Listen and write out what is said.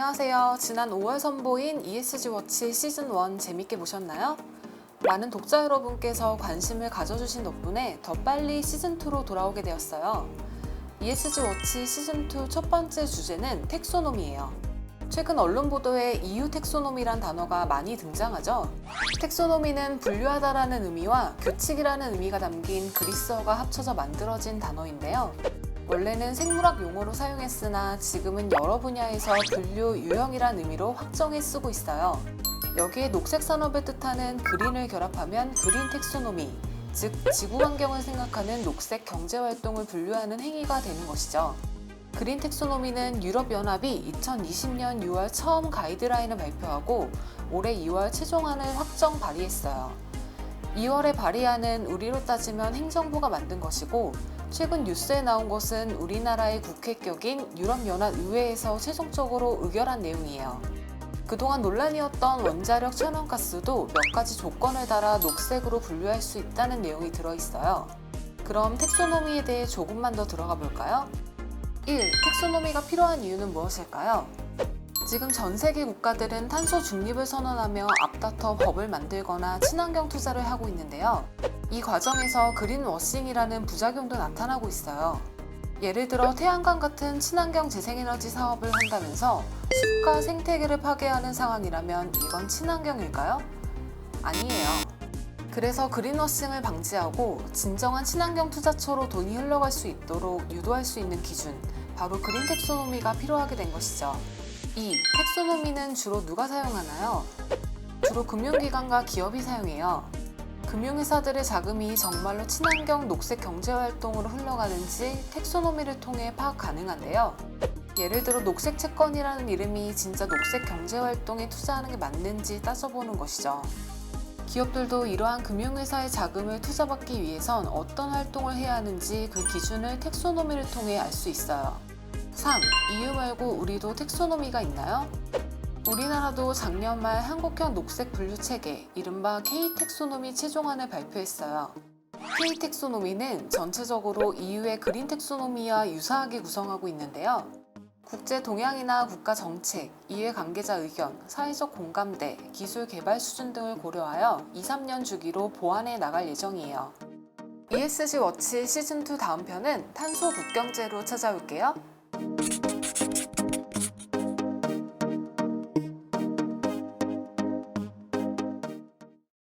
안녕하세요. 지난 5월 선보인 ESG 워치 시즌 1 재밌게 보셨나요? 많은 독자 여러분께서 관심을 가져주신 덕분에 더 빨리 시즌 2로 돌아오게 되었어요. ESG 워치 시즌 2 첫 번째 주제는 텍소노미예요. 최근 언론 보도에 EU 텍소노미란 단어가 많이 등장하죠. 텍소노미는 분류하다라는 의미와 규칙이라는 의미가 담긴 그리스어가 합쳐져 만들어진 단어인데요. 원래는 생물학 용어로 사용했으나 지금은 여러 분야에서 분류 유형이란 의미로 확정해 쓰고 있어요. 여기에 녹색 산업을 뜻하는 그린을 결합하면 그린 텍소노미, 즉 지구 환경을 생각하는 녹색 경제 활동을 분류하는 행위가 되는 것이죠. 그린 텍소노미는 유럽연합이 2020년 6월 처음 가이드라인을 발표하고 올해 2월 최종안을 확정 발의했어요. 2월에 발의안은 우리로 따지면 행정부가 만든 것이고 최근 뉴스에 나온 것은 우리나라의 국회격인 유럽연합의회에서 최종적으로 의결한 내용이에요. 그동안 논란이었던 원자력 천연가스도 몇 가지 조건을 달아 녹색으로 분류할 수 있다는 내용이 들어있어요. 그럼 텍소노미에 대해 조금만 더 들어가 볼까요? 1. 텍소노미가 필요한 이유는 무엇일까요? 지금 전 세계 국가들은 탄소 중립을 선언하며 앞다퉈 법을 만들거나 친환경 투자를 하고 있는데요. 이 과정에서 그린워싱이라는 부작용도 나타나고 있어요. 예를 들어 태양광 같은 친환경 재생에너지 사업을 한다면서 숲과 생태계를 파괴하는 상황이라면 이건 친환경일까요? 아니에요. 그래서 그린워싱을 방지하고 진정한 친환경 투자처로 돈이 흘러갈 수 있도록 유도할 수 있는 기준, 바로 그린 텍소노미가 필요하게 된 것이죠. 2. 텍소노미는 주로 누가 사용하나요? 주로 금융기관과 기업이 사용해요. 금융회사들의 자금이 정말로 친환경 녹색 경제 활동으로 흘러가는지 텍소노미를 통해 파악 가능한데요. 예를 들어 녹색 채권이라는 이름이 진짜 녹색 경제 활동에 투자하는 게 맞는지 따져보는 것이죠. 기업들도 이러한 금융회사의 자금을 투자받기 위해선 어떤 활동을 해야 하는지 그 기준을 텍소노미를 통해 알 수 있어요. 3. EU 말고 우리도 텍소노미가 있나요? 우리나라도 작년 말 한국형 녹색 분류 체계, 이른바 K-텍소노미 최종안을 발표했어요. K-텍소노미는 전체적으로 EU의 그린 텍소노미와 유사하게 구성하고 있는데요. 국제 동향이나 국가 정책, 이해 관계자 의견, 사회적 공감대, 기술 개발 수준 등을 고려하여 2, 3년 주기로 보완해 나갈 예정이에요. ESG 워치 시즌2 다음 편은 탄소 국경제로 찾아올게요.